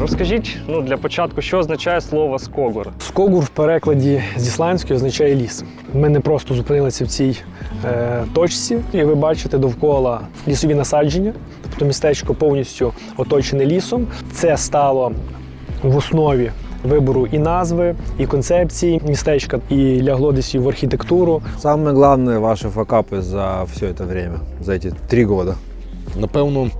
Розкажіть ну, для початку, що означає слово скогур? Скогур в перекладі з ісландської означає ліс. Ми не просто зупинилися в цій е, точці, і ви бачите довкола лісові насадження, тобто містечко повністю оточене лісом. Це стало в основі вибору і назви, і концепції містечка, і лягло десь і в архітектуру. Самые главные ваши факапы за все это время, за эти три года. Напевно,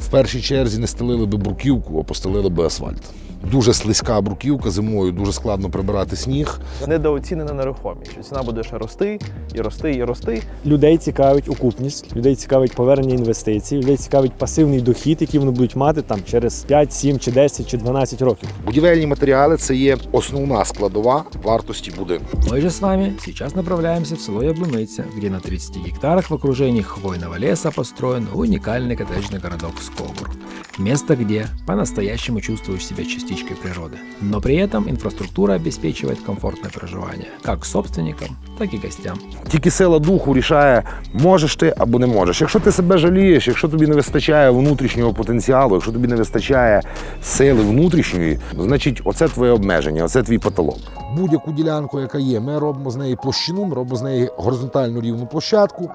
в першій черзі не стелили би бруківку, а постелили би асфальт. Дуже слизька бруківка зимою, дуже складно прибирати сніг. недооцінена нерухомість. що Ціна буде ще рости і рости і рости. Людей цікавить окупність, людей цікавить повернення інвестицій, людей цікавить пасивний дохід, який вони будуть мати там через 5, 7, чи 10, чи 12 років. Будівельні матеріали це є основна складова вартості будинку. Мы же с вами сейчас направляемся в село Яблуныця, где на 30 гектарах в окружении хвойного леса построен уникальный коттеджный городок Скогур. Место, где по-настоящему чувствуешь себя частичкой природы. Но при этом инфраструктура обеспечивает комфортное проживание как собственникам, так и гостям. Тільки сила духу рішає, можеш ти або не можеш. Якщо ти себе жалієш, якщо тобі не вистачає внутрішнього потенціалу, якщо тобі не вистачає сили внутрішньої, значить, оце твоє обмеження, оце твій потолок. Будь-яку ділянку, яка є, ми робимо з неї площину, ми робимо з неї горизонтальну рівну площадку.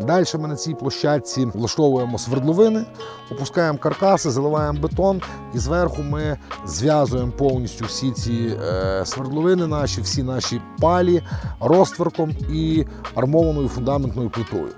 Далі ми на цій площадці влаштовуємо свердловини, опускаємо каркаси, заливаємо бетон, і зверху ми зв'язуємо повністю всі ці е, свердловини наші, всі наші палі розтверком і армованою фундаментною плитою.